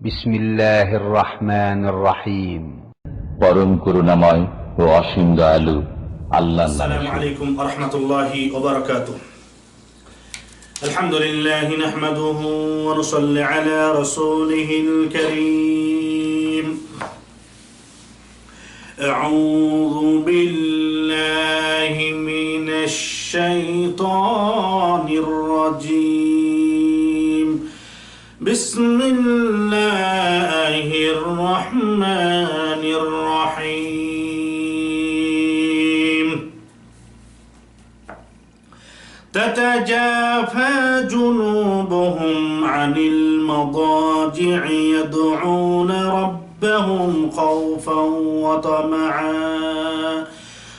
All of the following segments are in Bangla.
بسم الله الرحمن الرحيم পরম করুণাময় ও অসীম দয়ালু আল্লাহ السلام عليكم ورحمة الله وبركاته الحمد لله نحمده ونصلي على رسوله الكريم أعوذ بالله من الشيطان الرجيم بسم الله الرحمن الرحيم. تتجافى جنوبهم عن المضاجع يدعون ربهم خوفا وطمعا.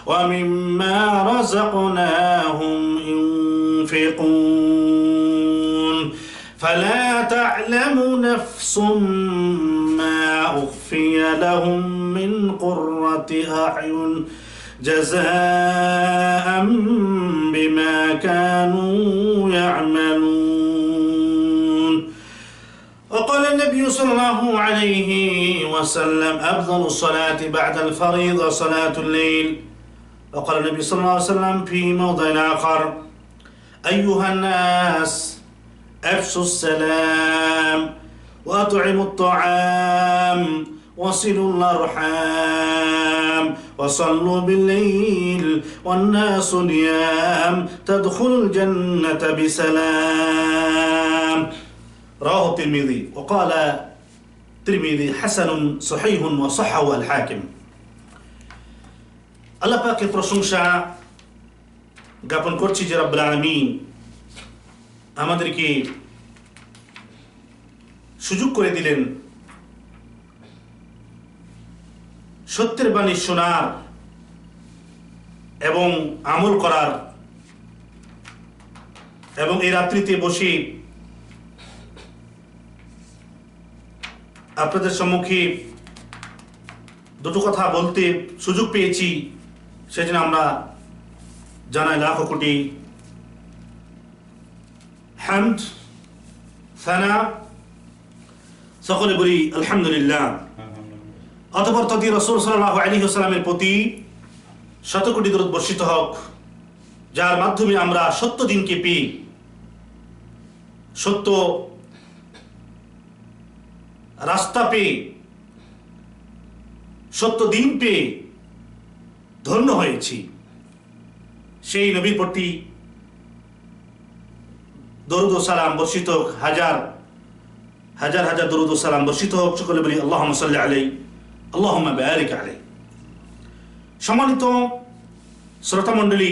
ومما رزقناهم ينفقون. فلا تعلم نفس ما أخفي لهم من قرة أعين جزاء بما كانوا يعملون. وقال النبي صلى الله عليه وسلم أفضل الصلاة بعد الفريضة صلاة الليل. وقال النبي صلى الله عليه وسلم في موضع آخر أيها الناس أفشوا السلام وأطعموا الطعام وصلوا الأرحام وصلوا بالليل والناس نيام تدخلوا الجنة بسلام رواه الترمذي وقال الترمذي حسن صحيح وصحه الحاكم আল্লাহ পাকের প্রশংসা জ্ঞাপন করছি যে রব্বুল আলামিন আমাদেরকে সুযোগ করে দিলেন সত্যের বাণী শোনার এবং আমল করার এবং এই রাত্রিতে বসে আপনাদের সম্মুখে দুটো কথা বলতে সুযোগ পেয়েছি, সেজন্য আমরা জানাই লাখো কোটি হ্যামদ সানা সকলে বলি আলহামদুলিল্লাহ। অতপর তদি রসুল সাল্লাহ আলী সাল্লামের প্রতি শত কোটি দূরত বর্ষিত হোক, যার মাধ্যমে আমরা সত্য দিনকে পেয়ে, সত্য রাস্তা পেয়ে, সত্য দিন পেয়ে ধন্য হয়েছি। সেই নবীর প্রতি দরুদ সালাম বর্ষিত হোক, হাজার হাজার হাজার দরুদ সালাম বর্ষিত হোক। সকলে বলি আল্লাহ সাল্লি আলাই আল্লাহ বারিক আলাই সম্মানিত শ্রোতা মণ্ডলী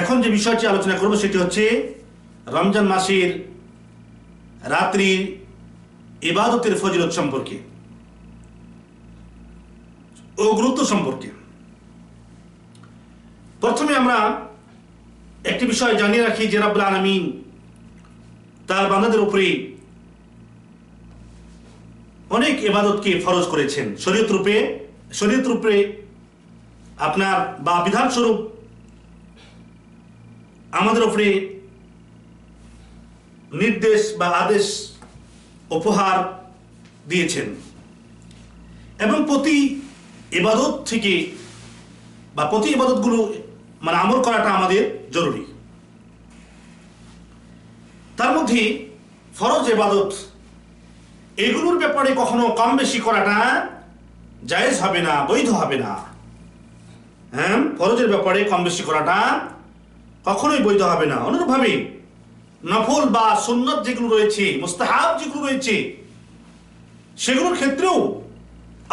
এখন যে বিষয়টি আলোচনা করব সেটি হচ্ছে রমজান মাসের রাত্রির ইবাদতের ফজিলত সম্পর্কে ও গুরুত্ব সম্পর্কে। প্রথমে আমরা একটি বিষয় জানিয়ে রাখি যে রাব্বুল আলামিন তার বান্দাদের উপরে অনেক ইবাদতকে ফরজ করেছেন। শরীয়ত রূপে শরীয়ত রূপে আপনার বা বিধানস্বরূপ আমাদের উপরে নির্দেশ বা আদেশ, উপহার দিয়েছেন। এবং প্রতি এবাদত থেকে বা প্রতি ইবাদতগুলো মানে আমল করাটা আমাদের জরুরি। তার মধ্যে ফরজ এবাদত, এগুলোর ব্যাপারে কখনো কম বেশি করাটা জায়েজ হবে না, বৈধ হবে না। হ্যাঁ ফরজের ব্যাপারে কম বেশি করাটা কখনোই বৈধ হবে না। অনুরূপভাবে নফল বা সুন্নত যেগুলো রয়েছে, মুস্তাহাব যেগুলো রয়েছে, সেগুলোর ক্ষেত্রেও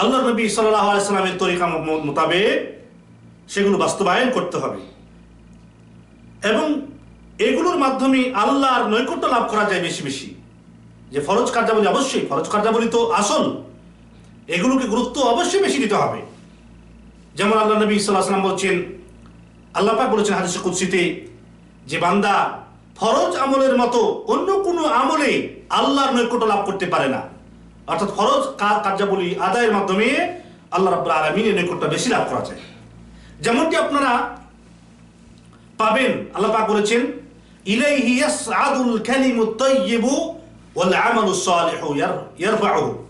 আল্লাহ নবী সাল্লাহ তরিকা মোতাবেক সেগুলো বাস্তবায়ন করতে হবে। মাধ্যমে আল্লাহর নৈকট্য লাভ করা যায় বেশি বেশি। যে ফরজ কার্যাবলী অবশ্যই, ফরজ কার্যাবলী তো আসল। এগুলোকে গুরুত্ব অবশ্যই বেশি দিতে হবে। যেমন আল্লাহ নবী সাল্লাহ বলছেন, আল্লাহ পাক বলেছেন হাদিসে কুৎসিতে যে বান্দা ফরজ আমলের মতো অন্য কোনো আমলে আল্লাহর নৈকট্য লাভ করতে পারে না। অর্থাৎ ফরজ কার্যাবলী আদায়ের মাধ্যমে আল্লাহ রাব্বুল আলামিনের নৈকট্য বেশি লাভ করা যায়। যেমনটি আপনারা পাবেন, আল্লাহ পাক বলেছেন ইলাইহি ইয়াসআদুল কালিমুত তাইয়্যিবু ওয়াল আমালু সালিহু ইয়ার- ইয়ারফাউহু।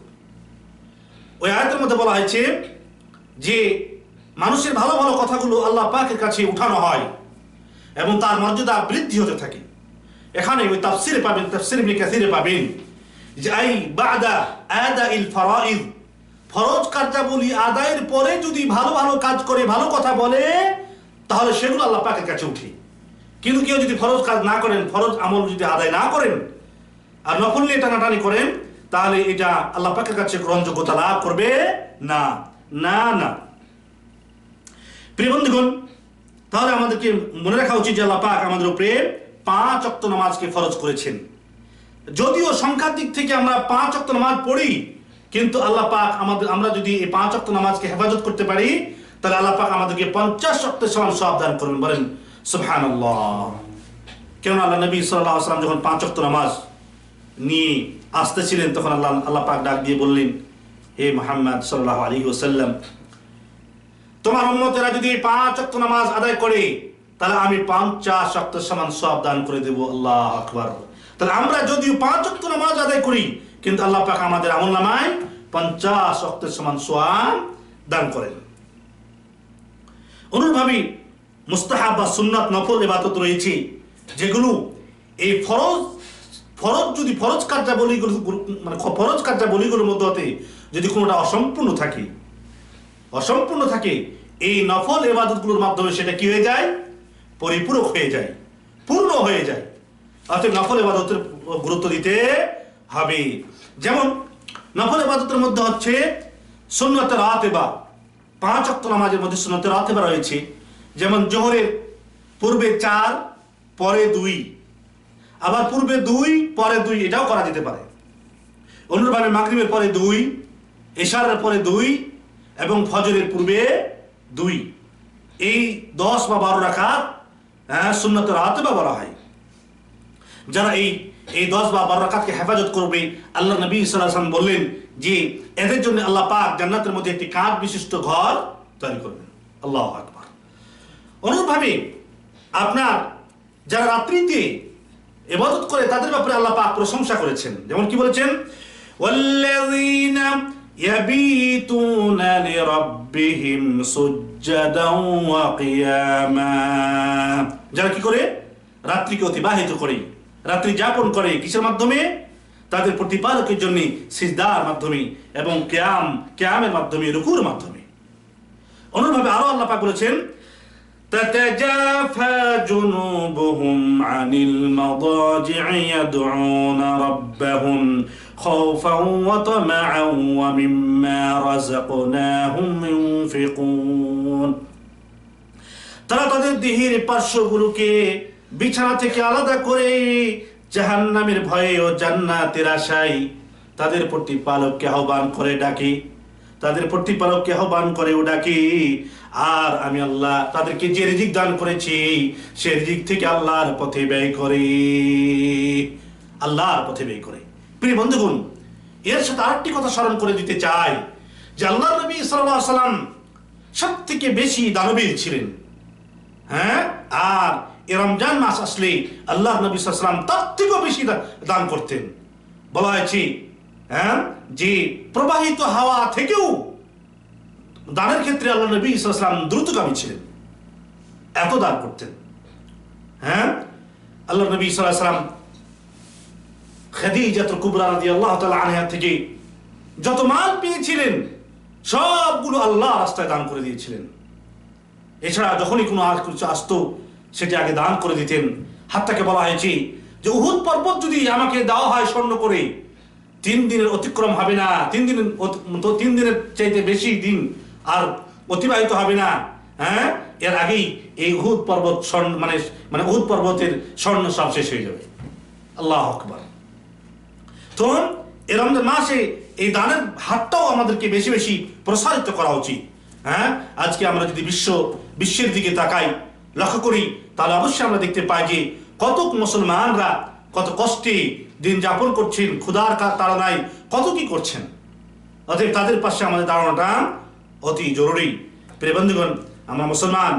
ওই আয়াতের মধ্যে বলা হয়েছে যে মানুষের ভালো ভালো কথাগুলো আল্লাহ পাকের কাছে উঠানো হয় এবং তার মর্যাদা বৃদ্ধি হতে থাকে। এখানে ওই তাফসিরে পাবেন, তাফসির ইবনে কাসিরে পাবেন যে, আই বাদা আদা ইল ফরাইদ ফরজ কার্যাবলী আদায়ের পরে যদি ভালো ভালো কাজ করে, ভালো কথা বলে, তাহলে সেগুলো আল্লাহ পাকের কাছে উঠে। কিন্তু কেউ যদি ফরজ কাজ না করেন, ফরজ আমল যদি আদায় না করেন আর নফল নিয়ে টানাটানি করেন, তাহলে এটা আল্লাহ পাকের কাছে গ্রহণযোগ্যতা লাভ করবে না। না না। প্রিয় বন্ধুগণ, তাহলে আমাদেরকে মনে রাখা উচিত যে আল্লাহ পাক আমাদের উপরে পাঁচ অক্ত নামাজকে ফরজ করেছেন। যদিও সংখ্যার দিক থেকে আমরা পাঁচ অক্ত নামাজ পড়ি, কিন্তু আল্লাহ পাক আমাদের, আমরা যদি এই পাঁচ অক্ত নামাজকে হেফাজত করতে পারি, তাহলে আল্লাহ পাক আমাদেরকে পঞ্চাশ অক্টের সমান সব দান করবেন। বলেন সুবহানাল্লাহ। কেন আল্লাহ নবী সাল্লাল্লাহু আলাইহি ওয়াসাল্লাম যখন পাঁচ অক্ত নামাজ নিয়ে আসতেছিলেন, তখন আল্লাহ আল্লাহ পাক ডাক দিয়ে বললেন, হে মোহাম্মদ সাল্লাল্লাহু আলাইহি ওয়াসাল্লাম, তোমার উম্মতেরা যদি পাঁচ অক্ত নামাজ আদায় করে, তাহলে আমি পঞ্চাশ অক্ত সমান সব দান করে দেব। আল্লাহ আকবার। তাহলে আমরা যদিও পাঁচ অক্ত নামাজ আদায় করি, কিন্তু আল্লাহ পাক আমাদের আমল নামায় পঞ্চাশ অক্তের সমান সোয়াব দান করেন। অনুরূপভাবে মুস্তাহাব বা সুন্নাত নফল এবাদত রয়েছে। যেগুলো এই ফরজ ফরজ যদি ফরজ কার্যাবলীগুলো মানে ফরজ কার্যাবলীগুলোর মধ্যে যদি কোনোটা অসম্পূর্ণ থাকে অসম্পূর্ণ থাকে, এই নফল এবাদতগুলোর মাধ্যমে সেটা কি হয়ে যায়? পরিপূরক হয়ে যায়, পূর্ণ হয়ে যায়। অর্থাৎ নফল এবাদতের গুরুত্ব দিতে হবে। যেমন, নফল এবাদতের মধ্যে হচ্ছে সুন্নতের রাতেবা। পাঁচ অক্ত নামাজের মধ্যে সুন্নতের রাতেবা রয়েছে। যেমন জোহরের পূর্বে চার, পরে দুই। আবার পূর্বে দুই, পরে দুই, এটাও করা যেতে পারে। অনুরূপভাবে মাগরিবের পরে দুই, এশারের পরে দুই, এবং ফজরের পূর্বে দুই। এই দশ বা বারো রাখাত হ্যাঁ সুন্নত রাতে বা বলা হয়। যারা এই এই দশ বা বারো রাকাতকে হেফাজত করবে, আল্লাহ নবী সাল্লাম বললেন যে, এদের জন্য আল্লাহ পাক জান্নাতের মধ্যে একটি কাঠ বিশিষ্ট ঘর তৈরি করবেন। আল্লাহ আকবার। অনুরূপভাবে আপনার যারা রাত্রিতে এবাদত করে তাদের ব্যাপারে আল্লাহ পাক প্রশংসা করেছেন যেমন কি বলেছেন والذين يبيتون لربهم سجدا وقياما যারা কি করে রাত্রিকে অতিবাহিত করে রাত্রি যাপন করে কিসের মাধ্যমে তাদের প্রতিপালকের জন্য সিজদার মাধ্যমে এবং কেয়াম কেয়ামের মাধ্যমে রুকুর মাধ্যমে অনুরূপভাবে আরো আল্লাহ পাক বলেছেন تتجافى جنوبهم عن المضاجع يدعون ربهم خوفا وطمعا ومما رزقناهم ينفقون তারা তাদের দেহের পার্শ্বগুলোকে বিছানা থেকে আলাদা করে জাহান্নামের ভয়ে ও জান্নাতের আশায় তাদের প্রতিপালককে আহ্বান করে ডাকে তাদের প্রতিপালককে আহ্বান করে, ও ডাকে, আর আমি আল্লাহ তাদেরকে যে রিজিক দান করেছি, সে রিজিক থেকে আল্লাহর পথে ব্যয় করে। আল্লাহর পথে ব্যয় করে। প্রিয় বন্ধুগণ, এর সাথে আরেকটি কথা স্মরণ করে দিতে চাই, যে আল্লাহ নবী আলাইহি সাল্লাম সব থেকে বেশি দানবীর ছিলেন। হ্যাঁ? আর এ রমজান মাস আসলে আল্লাহ নবী সাল্লাম তার থেকেও বেশি দান করতেন। বলা হয়েছে হ্যাঁ? যে প্রবাহিত হাওয়া থেকেও দানের ক্ষেত্রে আল্লাহ নবী সাল্লাম দ্রুতগামী ছিলেন। এত দান করতেন। হ্যাঁ? আল্লাহ নবী সাল্লাম খাদিজাতুল কুবরা রাদিয়াল্লাহু তাআলা আনহা থেকে যত মাল পেয়েছিলেন, সবগুলো আল্লাহ রাস্তায় দান করে দিয়েছিলেন। এছাড়া যখনই কোনো আর কিছু আসতো, সেটি আগে দান করে দিতেন। হাত্তাকে বলা হয়েছে যে, উহুদ পর্বত যদি আমাকে দেওয়া হয় স্বর্ণ করে তিন দিনের অতিক্রম হবে না। তিন অতি- তিন দিনের চাইতে বেশি দিন আর অতিবাহিত হবে না। হ্যাঁ? এর আগেই এই উহুদ পর্বত স্বর্ণ মানে মানে উহুদ পর্বতের স্বর্ণ সব শেষ হয়ে যাবে। আল্লাহ আকবার। তো এ রমজান মাসে এই দানের হাতটাও আমাদেরকে বেশি বেশি প্রসারিত করা উচিত। হ্যাঁ? আজকে আমরা যদি বিশ্ব বিশ্বের দিকে তাকাই, লক্ষ্য করি, তাহলে অবশ্যই আমরা দেখতে পাই যে কত মুসলমানরা কত কষ্টে দিন যাপন করছেন, ক্ষুধার তাড়নায় কত কি করছেন? অতএব তাদের পাশে আমাদের দাঁড়ানোটা অতি জরুরি। প্রিয় বন্ধুগণ, আমরা মুসলমান,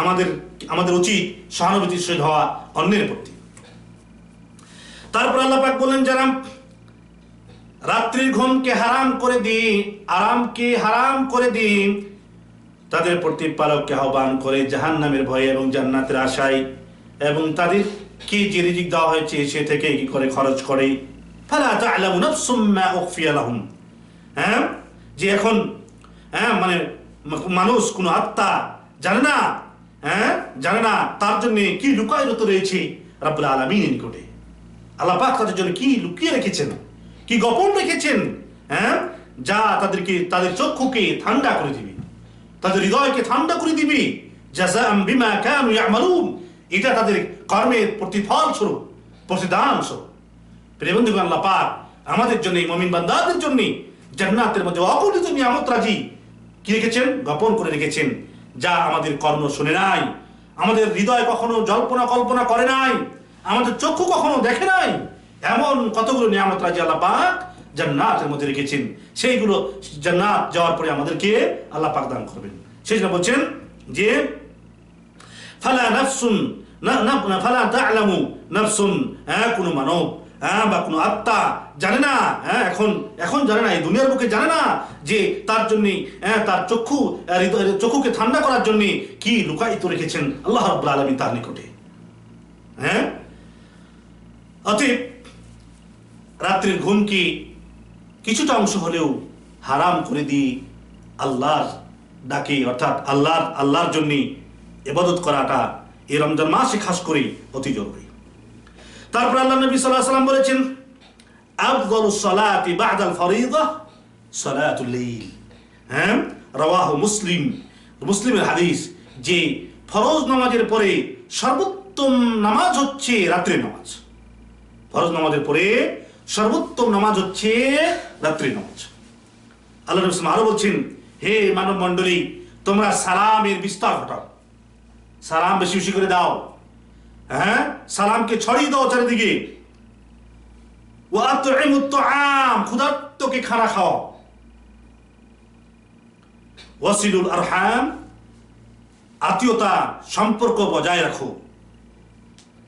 আমাদের আমাদের উচিত সহানুভূতিশীল হওয়া অন্যের প্রতি। তারপর আল্লাহ পাক বললেন, যারা রাত্রির ঘুমকে হারাম করে দিই আরামকে হারাম করে দিই তাদের প্রতিপালককে আহ্বান করে জাহান নামের ভয়ে এবং জান্নাতের আশায় এবং তাদের কি যে রিজিক দেওয়া হয়েছে সে থেকে কি করে খরচ করে? হ্যাঁ? যে এখন হ্যাঁ মানে মানুষ কোন আত্মা জানে না হ্যাঁ জানে না তার জন্য কি লুকায়রত রয়েছে রাব্বুল আলামিনের নিকটে। আল্লাহ তাদের জন্য কি লুকিয়ে রেখেছেন, কি গোপন রেখেছেন হ্যাঁ যা তাদেরকে, তাদের চক্ষুকে ঠান্ডা করে দিবে। তাদের হৃদয়কে ঠান্ডা করে দিবে। জাযাম বিমা কানু ইয়ামালুন। এটা তাদের কর্মের প্রতিফল স্বরূপ প্রতিদান স্বরূপ বন্ধুগণ, আল্লাহ পাক আমাদের জন্য মমিন বান্দাদের জন্য জান্নাতের মধ্যে অগণিত নিয়ামত রাজি কি রেখেছেন? গোপন করে রেখেছেন। যা আমাদের কর্ণ শুনে নাই, আমাদের হৃদয় কখনো জল্পনা কল্পনা করে নাই, আমাদের চক্ষু কখনো দেখে নাই, এমন কতগুলো নিয়ামত রাজি আল্লাহ পাক জান্নাতের মধ্যে রেখেছেন। সেইগুলো জান্নাত যাওয়ার পরে আমাদেরকে আল্লাহ পাক দান করবেন। সেই জন্য বলছেন যে ফালা নাফসুন ফালা তা'লামু নাফসুন। হ্যাঁ কোনো মানব হ্যাঁ বা কোনো আত্মা জানে না হ্যাঁ এখন এখন জানে না, এই দুনিয়ার বুকে জানে না যে তার জন্য হ্যাঁ তার চক্ষু চক্ষুকে ঠান্ডা করার জন্য কি লুকায়িত রেখেছেন আল্লাহ রাব্বুল আলামিন তার নিকটে। হ্যাঁ? অতএব রাত্রির ঘুমকে কিছুটা অংশ হলেও হারাম করে দিই আল্লাহর ডাকে, অর্থাৎ আল্লাহর আল্লাহর জন্য ইবাদত করাটা এই রমজান মাসে খাস করে অতি জরুরি। তারপর আল্লাহ নবী আলাইহি সাল্লাম বলেছেন আফদালুস সালাতি বাদাল ফরিদা সালাতুল লাইল। হ্যাঁ রাওয়াহু মুসলিম। মুসলিমের হাদিস যে ফরজ নামাজের পরে সর্বোত্তম নামাজ হচ্ছে রাত্রি নামাজ। ফরজ নামাজের পরে সর্বোত্তম নামাজ হচ্ছে রাত্রি নামাজ। আল্লাহ সাল্লাল্লাহু আরও বলছেন, হে মানব মণ্ডলী তোমরা সালামের বিস্তার ঘটাও। সালাম বেশি বেশি করে দাও। হ্যাঁ? সালামকে ছড়িয়ে দাও চারিদিকে। ক্ষুধার্তকে খানা ওয়াসিলুল আরহাম, আত্মীয়তা, সম্পর্ক বজায় রাখো।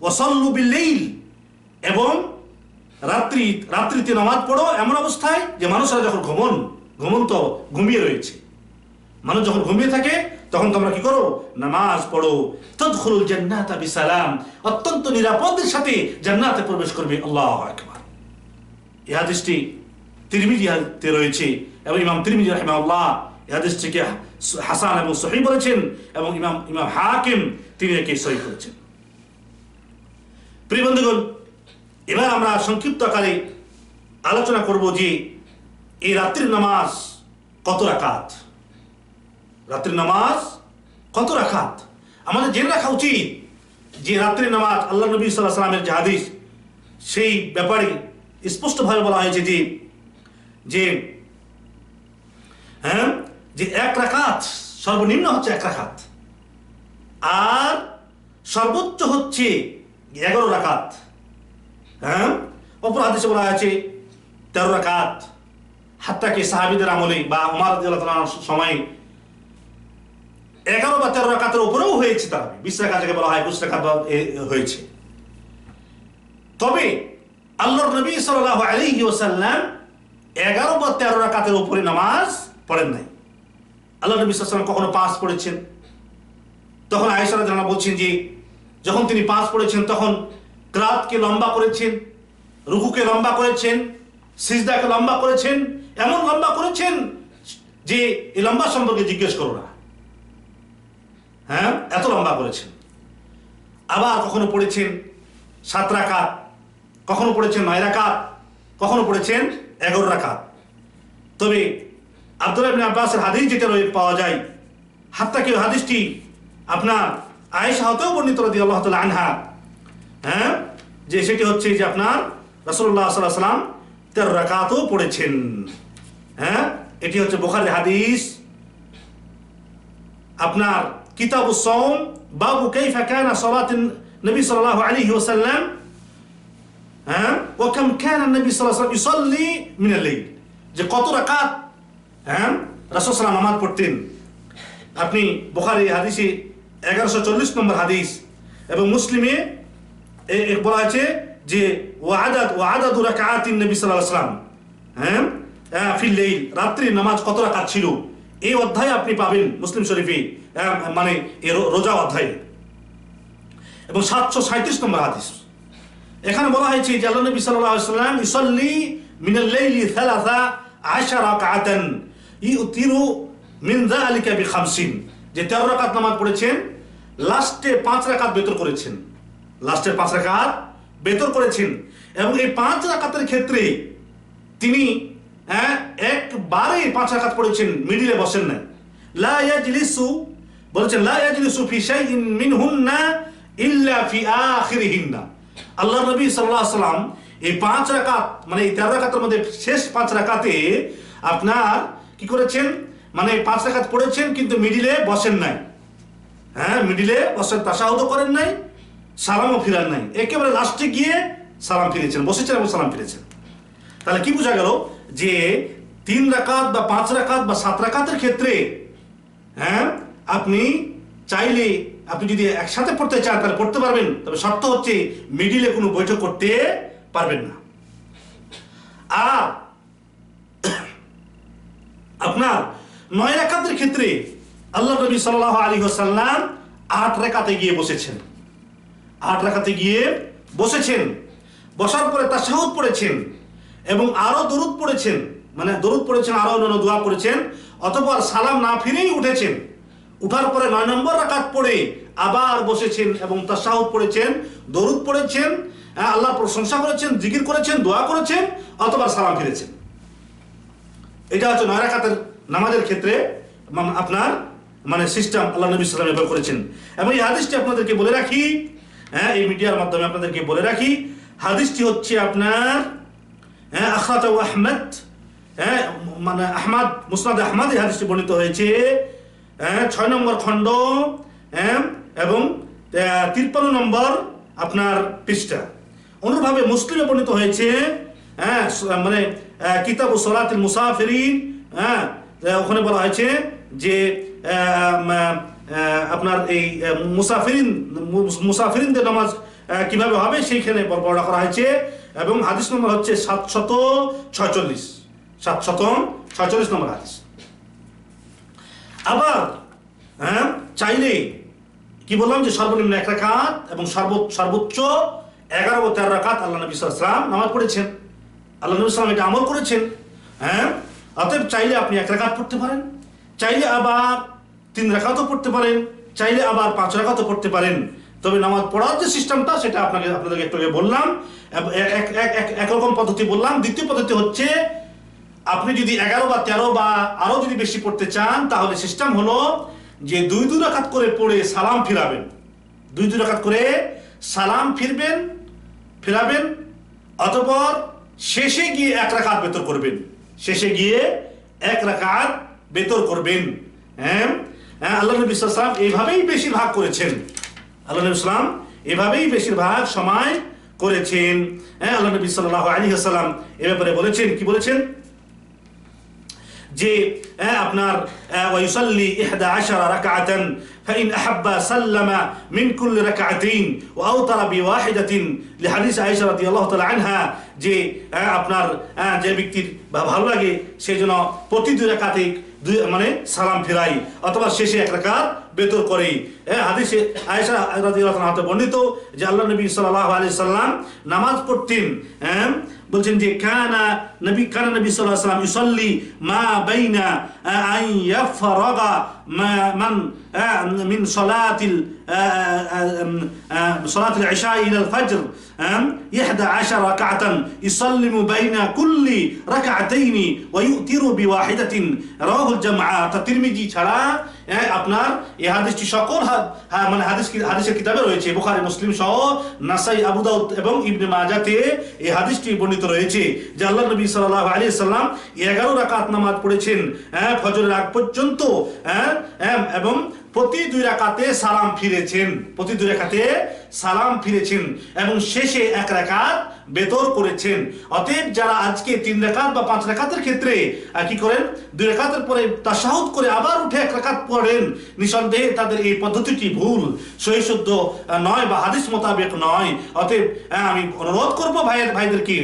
ওয়াসাল্লু বিল্লাইল, এবং রাত্রি, রাত্রিতে নামাজ পড়ো এমন অবস্থায় যে মানুষরা যখন ঘুমন, ঘুমন্ত, ঘুমিয়ে রয়েছে। মানুষ যখন ঘুমিয়ে থাকে তখন তোমরা কি করো? নামাজ পড়ো। তদখুলুল জান্নাতা বিসালাম। অত্যন্ত নিরাপদের সাথে জান্নাতে প্রবেশ করবে আল্লাহু আকবার। এই হাদিসটি তিরমিজিতে রয়েছে এবং ইমাম তিরমিজি রাহিমাহুল্লাহ এই হাদিসটিকে হাসান এবং সহি বলেছেন এবং ইমাম ইমাম হাকিম তিনি একে সহি করেছেন। প্রিয় বন্ধুগণ, এবার আমরা সংক্ষিপ্ত আকারে আলোচনা করব যে এই রাত্রির নামাজ কত রাকাত? রাত্রির নামাজ কত রাখাত? আমাদের জেনে রাখা উচিত যে রাত্রির নামাজ আল্লাহ নবী সাল্লাহ সাল্লামের যে হাদিস, সেই ব্যাপারে স্পষ্টভাবে বলা হয়েছে যে যে হ্যাঁ যে এক রাকাত সর্বনিম্ন হচ্ছে এক রাকাত আর সর্বোচ্চ হচ্ছে এগারো রাকাত হ্যাঁ অপর হাদিসে বলা হয়েছে, তেরো রাকাত হাত্তাকে সাহাবিদের আমলে বা উমার সময় এগারো বা তেরো রাকাতের উপরেও হয়েছে তার বিশ রাকাত যাকে বলা হয় বিশ রাকাত বা- এ- হয়েছে। তবে আল্লাহর নবী সাল্লাল্লাহু আলাইহি ওয়াসাল্লাম এগারো বা তেরো রাকাতের উপরে নামাজ পড়েন নাই। আল্লাহ নবী ওয়াসাল্লাম কখনো পাঁচ পড়েছেন? তখন রাদিয়াল্লাহু আনহা বলছেন যে, যখন তিনি পাঁচ পড়েছেন, তখন ক্রাতকে লম্বা করেছেন, রুকুকে লম্বা করেছেন, সিজদাকে লম্বা করেছেন, এমন লম্বা করেছেন যে, এই লম্বা সম্পর্কে জিজ্ঞেস করো না। হ্যাঁ? এত লম্বা করেছেন আবার কখনো পড়েছেন সাত রাকাত? কখনো পড়েছেন নয় রাকাত? কখনো পড়েছেন এগারো রাকাত? তবে আব্দুল্লাহ ইবনে আব্বাসের হাদিস যেটা রয়ে পাওয়া যায়, হাত্তা কেউ হাদিসটি? আপনার আয়েশা হতেও বর্ণিত রদি আল্লাহ আনহা। হ্যাঁ? যে সেটি হচ্ছে যে আপনার রাসূলুল্লাহ সাল্লাল্লাহু আলাইহি সাল্লাম তেরো রাকাতও পড়েছেন। হ্যাঁ? এটি হচ্ছে বুখারীর হাদিস। আপনার কিতাব সওম, বাবু কাইফা কানা সালাত নবী সাল্লাল্লাহু আলাইহি ওয়াসাল্লাম হ্যাঁ? ওয়াকাম কানা নবী সাল্লাল্লাহু আলাইহি ওয়াসাল্লাম ইউসাল্লি মিন আল-লাইল যে কত রাকাত হ্যাঁ? রাসূল সাল্লাল্লাহু নামাজ পড়তেন। আপনি বুখারী হাদিসে এগারোশো চল্লিশ নম্বর হাদিস এবং মুসলিমে এ- এ বলা আছে যে ওয়াদাদ ওয়াদাদু রাকাতিন নবী সাল্লাল্লাহু আলাইহি হ্যাঁ? ফিল লেইল। রাত্রি নামাজ কত রাকাত ছিল? এই অধ্যায়ে আপনি পাবেন মুসলিম শরীফে। মানে রোজা অধ্যায়। এবং সাতশো সাঁত্রিশ নম্বর হাদিস। এখানে বলা হয়েছে যে আল্লাহ নবী সাল্লাল্লাহু আলাইহি ওয়াসাল্লাম ইসাল্লি মিনাল লাইলি থালাথা আশারা রাকাতান ইউতিরু মিন যালিকা বিখামসিন। যে 13 রাকাত নামাজ পড়েছেন লাস্টে পাঁচ রাকাত বেতর করেছেন। লাস্টের পাঁচ রাকাত বেতর করেছেন। এবং এই পাঁচ রাকাতের ক্ষেত্রে তিনি হ্যাঁ, একবারে পাঁচ রাকাত পড়েছেন মিডিলে বসেন না লা ইয়াজলিসু বলেছেন, লা ইয়াজলিসু ফি শাইইন মিনহুন্না ইল্লা ফি আখিরিহিন্না। আল্লাহ নবী সাল্লাল্লাহু আলাইহি সাল্লাম এই পাঁচ রাকাত মানে এই তেরো রাকাতের মধ্যে শেষ পাঁচ রাকাতে আপনার কি করেছেন? মানে পাঁচ রাকাত পড়েছেন, কিন্তু মিডিলে বসেন নাই। হ্যাঁ মিডিলে বসেন তাসাহুদও করেন নাই, সালামও ফিরান নাই। একেবারে লাস্টে গিয়ে সালাম ফিরেছেন, বসেছেন এবং সালাম ফিরেছেন। তাহলে কি বোঝা গেল যে তিন রাকাত বা পাঁচ রাকাত বা সাত রাকাতের ক্ষেত্রে হ্যাঁ আপনি চাইলে আপনি যদি একসাথে পড়তে চান, তাহলে পড়তে পারবেন। তবে শর্ত হচ্ছে মিডিলে কোনো বৈঠক করতে পারবেন না। আর আপনার নয় রাকাতের ক্ষেত্রে আল্লাহ নবী সাল্লাহ আলী সাল্লাম আট রেখাতে গিয়ে বসেছেন। আট রাখাতে গিয়ে বসেছেন। বসার পরে তার সাহুদ পড়েছেন এবং আরও দরুদ পড়েছেন। মানে দরুদ পড়েছেন আরও অন্যান্য দোয়া পড়েছেন, অতপর সালাম না ফিরেই উঠেছেন। উঠার পরে নয় নম্বর রাকাত পড়ে আবার বসেছেন এবং তার সাহুদ পড়েছেন দরুদ পড়েছেন হ্যাঁ, আল্লাহর প্রশংসা করেছেন জিকির করেছেন দোয়া করেছেন অথবা সালাম ফিরেছেন। এটা হচ্ছে নয় রাকাতের নামাজের ক্ষেত্রে আপনার মানে সিস্টেম আল্লাহ নবী সাল্লাম ব্যবহার করেছেন। এবং এই হাদিসটি আপনাদেরকে বলে রাখি হ্যাঁ এই মিডিয়ার মাধ্যমে আপনাদেরকে বলে রাখি হাদিসটি হচ্ছে আপনার হ্যাঁ আখরাত আহমেদ হ্যাঁ মানে আহমদ মুসনাদ আহমদ এই হাদিসটি বর্ণিত হয়েছে। হ্যাঁ ছয় নম্বর খণ্ড হ্যাঁ এবং তিপ্পান্ন নম্বর আপনার পৃষ্ঠা। অনুরূপভাবে মুসলিমে বর্ণিত হয়েছে হ্যাঁ মানে কিতাব কিতাবু সলাতিল হ্যাঁ ওখানে বলা হয়েছে যে আপনার এই মুসাফিরিন মুসাফিরিনদের নামাজ কীভাবে হবে সেইখানে বর- বর্ণনা করা হয়েছে এবং হাদিস নম্বর হচ্ছে সাতশত ছয়চল্লিশ। সাতশত ছয়চল্লিশ নম্বর হাদিস। আবার হ্যাঁ চাইলে, কি বললাম যে সর্বনিম্ন এক রাকাত এবং সর্বোচ্চ এগারো ও তেরো রাকাত আল্লাহ নবী সাল্লাম নামাজ পড়েছেন। আল্লাহ নবী সাল্লাম এটা আমল করেছেন হ্যাঁ অতএব চাইলে আপনি এক রাকাত পড়তে পারেন, চাইলে আবার তিন রাকাতও পড়তে পারেন, চাইলে আবার পাঁচ রাকাতও পড়তে পারেন। তবে নামাজ পড়ার যে সিস্টেমটা, সেটা আপনাকে, আপনাদেরকে একটু বললাম এক- এক- এক- এক- একরকম পদ্ধতি বললাম। দ্বিতীয় পদ্ধতি হচ্ছে আপনি যদি এগারো বা তেরো বা আরও যদি বেশি পড়তে চান, তাহলে সিস্টেম হলো যে দুই দুই রাকাত করে পড়ে সালাম ফিরাবেন। দুই দুই রাকাত করে সালাম ফিরবেন, ফেরাবেন, অতপর শেষে গিয়ে এক রাকাত বেতর করবেন। শেষে গিয়ে এক রাকাত বেতর করবেন। হ্যাঁ? হ্যাঁ আল্লাহ নবী সাল্লাম এইভাবেই বেশিরভাগ করেছেন। আল্লাহ নবী সাল্লাম এভাবেই বেশিরভাগ সময় করেছেন। হ্যাঁ আল্লাহ নবী সাল্লাহ আলী সাল্লাম এ ব্যাপারে বলেছেন, কি বলেছেন? যে হ্যাঁ, আপনার আহ, ওয়াইসাল্লি ইহদা আশারা রাকাআতান فإن أحب سلم من كل ركعتين وأوتر بواحدة لحديث عائشة رضي الله تعالى عنها যে হ্যাঁ, আপনার হ্যাঁ, যে ব্যক্তির ভা- ভালো লাগে সেই জন্য প্রতি দুই রাকাতে দুই মানে সালাম ফিরাই অথবা শেষে এক রাকাত বেতর করে হ্যাঁ হাদিসে আয়েশা রাদিয়াল্লাহু তাআলা হতে বর্ণিত যে আল্লাহ নবী সাল্লাল্লাহু আলাইহি সাল্লাম নামাজ পড়তেন হ্যাঁ বলছেন যে কানা নবী কানা নবী সাল্লাল্লাহু আলাইহি সাল্লাম ইউসাল্লি মা বাইনা আন ইয়াফরাগা মা মান من صلاة ال- آه، آه، آه، صلاة العشاء إلى الفجر آم، إحدى عشر ركعة يسلم بين كل ركعتين ويؤتر بواحدة رواه الجماعة الترمذي ছাড়া হ্যাঁ, আপনার এই হাদিসটি সকল হা- হ্যাঁ, মানে হাদিস কি- হাদিসের কিতাবে রয়েছে বুখারী মুসলিম সহ নাসাই আবু দাউদ এবং ইবনে মাজাতে এই হাদিসটি বর্ণিত রয়েছে যে আল্লাহ নবী সাল্লাহ আলী সাল্লাম 11 রাকাত নামাজ পড়েছেন। হ্যাঁ ফজরের আগ পর্যন্ত হ্যাঁ হ্যাঁ, এবং প্রতি দুই রাকাতে সালাম ফিরেছেন। প্রতি দুই রাকাতে সালাম ফিরেছেন এবং শেষে এক রাকাত বেতর করেছেন। অতএব যারা আজকে তিন রেখাত বা পাঁচ রেখাতের ক্ষেত্রে কি করেন? দুই রেখাতের পরে তাসাহুদ করে আবার উঠে এক রেখাত পড়েন, নিঃসন্দেহে তাদের এই পদ্ধতিটি ভুল। সহি শুদ্ধ নয় বা হাদিস মোতাবেক নয়। অতএব আমি অনুরোধ করব ভাইয়ের, ভাইদেরকে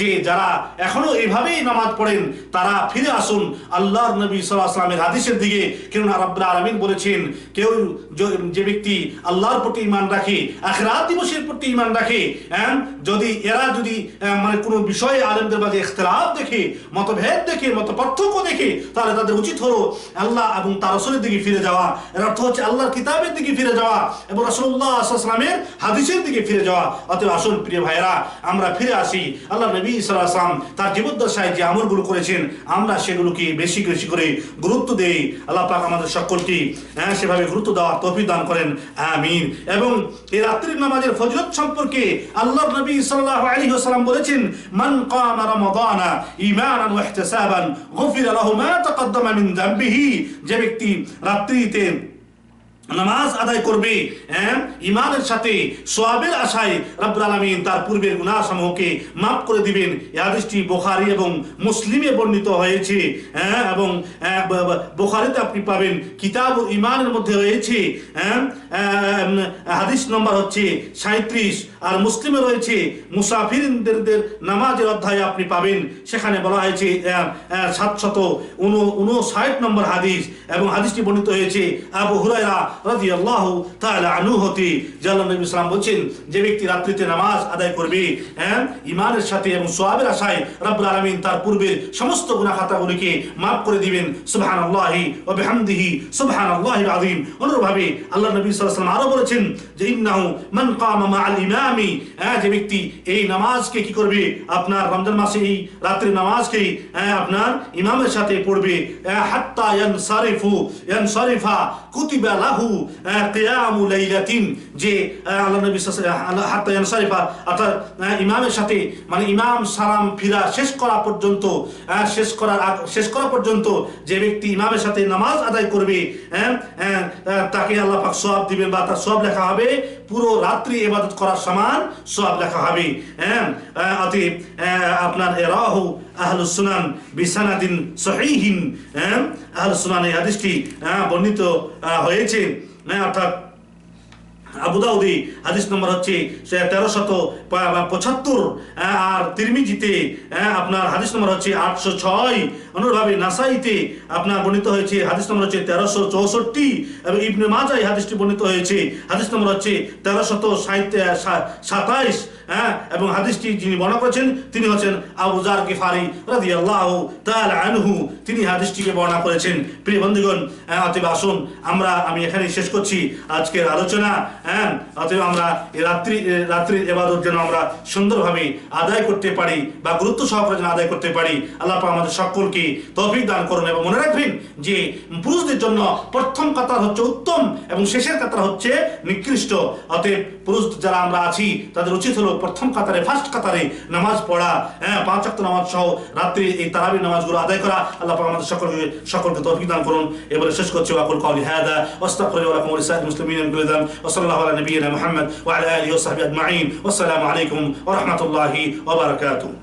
যে যারা এখনও এইভাবেই নামাজ পড়েন, তারা ফিরে আসুন আল্লাহর নবী সাল্লাহ আসলামের হাদিসের দিকে। কেননা রাব্বুল আলামিন বলেছেন, কেউ যে ব্যক্তি আল্লাহর প্রতি ইমান রাখে আখরাত দিবসের প্রতি ইমান রাখে হ্যাঁ, যদি এরা যদি মানে কোনো বিষয়ে আলেমদের মাঝে ইখতলাফ দেখে মতভেদ দেখে মত পার্থক্য দেখে তাহলে তাদের উচিত হলো আল্লাহ এবং তার রসুলের দিকে ফিরে যাওয়া। এর অর্থ হচ্ছে আল্লাহর কিতাবের দিকে ফিরে যাওয়া এবং রসুল্লাহ আসলামের হাদিসের দিকে ফিরে যাওয়া। অতএব আসুন প্রিয় ভাইরা আমরা ফিরে আসি। আল্লাহ নবী সাল্লাহ আসলাম তার জীবদ্দশায় যে আমলগুলো করেছেন আমরা সেগুলোকে বেশি বেশি করে গুরুত্ব দেই। আল্লাহ পাক আমাদের সকলকে হ্যাঁ, সেভাবে গুরুত্ব দেওয়ার তৌফিক দান করেন। আমিন। এবং এই রাত্রির নামাজের ফজিলত সম্পর্কে আল্লাহ নবী সাল্লাল্লাহু আলাইহি ওয়াসাল্লাম বলেছেন, মান কামা রমাদানা ঈমানান ওয়া ইহতিসাবান, গুফিরা লাহু মা তাকদ্দামা মিন যামবিহি যে ব্যক্তি রাত্রিতে নামাজ আদায় করবে হ্যাঁ? ইমানের সাথে সোয়াবের আশায় রব্বুল আলমিন তার পূর্বের গুনাহ সমূহকে মাফ করে দিবেন। এই বোখারি এবং মুসলিমে বর্ণিত হয়েছে হ্যাঁ? এবং বুখারীতে আপনি পাবেন। কিতাব ইমানের মধ্যে রয়েছে হ্যাঁ? হাদিস নম্বর হচ্ছে সাঁত্রিশ আর মুসলিমে রয়েছে মুসাফিরদের নামাজের অধ্যায়ে আপনি পাবেন। সেখানে বলা হয়েছে সাতশত উনষাট নম্বর হাদিস এবং হাদিসটি বর্ণিত হয়েছে, আবু হুরায়রা রাদিয়াল্লাহু তাআলা আনহু হতে যে আল্লাহ নবী সাল্লাম বলছেন, যে ব্যক্তি রাত্রিতে নামাজ আদায় করবে হ্যাঁ ইমানের সাথে এবং সোয়াবের আশায় রব্বুল আলামিন তার পূর্বের সমস্ত গুনাহ খাতাগুলিকে মাফ করে দিবেন। সুবহানাল্লাহি ওয়া বিহামদিহি, সুবহানাল্লাহিল আযীম। অনুরূপভাবে আল্লাহ নবী সাল্লাল্লাহু আলাইহি ওয়াসাল্লাম আরও বলেছেন যে, ইন্নাহু মান কামা মাআল ইমামি হ্যাঁ যে ব্যক্তি এই নামাজকে কি করবে আপনার রমজান মাসে এই রাত্রি নামাজকে হ্যাঁ, আপনার ইমামের সাথে পড়বে হ্যাঁ, হ্যাঁ, যে মানে শেষ করার শেষ করা ব্যক্তি ইমামের সাথে নামাজ আদায় করবে তাকে আল্লাহ সওয়াব দিবেন বা তার সব লেখা হবে পুরো রাত্রি এবাদত করার সমান সব লেখা হবে। হ্যাঁ? অতএব আপনার এরাহু আহলুস সুনান বিসানাদিন সহিহিন। হ্যাঁ? সুনান এই হাদিসটি বর্ণিত হয়েছে। হ্যাঁ অর্থাৎ আবু দাউদি, হাদিস নম্বর হচ্ছে তেরো শত পঁচাত্তর আর তিরমিজিতে আপনার হাদিস নম্বর হচ্ছে আটশো ছয়। অনুরভাবে নাসাইতে আপনার বর্ণিত হয়েছে, হাদিস নম্বর হচ্ছে তেরোশো চৌষট্টি, এবং ইবনে মাজা এই হাদিসটি বর্ণিত হয়েছে, হাদিস নম্বর হচ্ছে তেরোশত সাতাইশ। হ্যাঁ এবং হাদিসটি যিনি বর্ণনা করেছেন তিনি হচ্ছেন আবু জার গিফারি রাদিয়াল্লাহু তাআলা আনহু। তিনি হাদিসটিকে বর্ণনা করেছেন। প্রিয় বন্ধুগণ হ্যাঁ, অতএব আসুন আমরা আমি এখানে শেষ করছি আজকের আলোচনা। হ্যাঁ অতএব আমরা রাত্রি রাত্রির এবাদত যেন আমরা সুন্দরভাবে আদায় করতে পারি বা গুরুত্ব সহকারে যেন আদায় করতে পারি। আল্লাহ আমাদের সকলকে তৌফিক দান করুন এবং মনে রাখবেন যে পুরুষদের জন্য প্রথম কাতার হচ্ছে উত্তম এবং শেষের কাতার হচ্ছে নিকৃষ্ট। অতএব পুরুষ যারা আমরা আছি তাদের উচিত হলো প্রথম কাতারে ফার্স্ট কাতারে নামাজ পড়া হ্যাঁ পাঁচ ওয়াক্ত নামাজ সহ রাত্রি এই তারাবি নামাজগুলো আদায় করা, আল্লাহ পাক আমাদের সকলকে সকলকে তৌফিক দান করুন। এবারে শেষ করছি, ওয়াকুল কওলি হাদা ওয়াস্তাগফিরু লাকুম ওয়া লিসাইরিল মুসলিমিন মিন কুল্লি যানব ওয়া সাল্লাল্লাহু আলা নাবিয়িনা মুহাম্মদ ওয়া আলা আলিহি ওয়া সাহবিহি আজমাইন। ওয়াসসালামু আলাইকুম ওয়া রাহমাতুল্লাহি ওয়া বারাকাতুহু।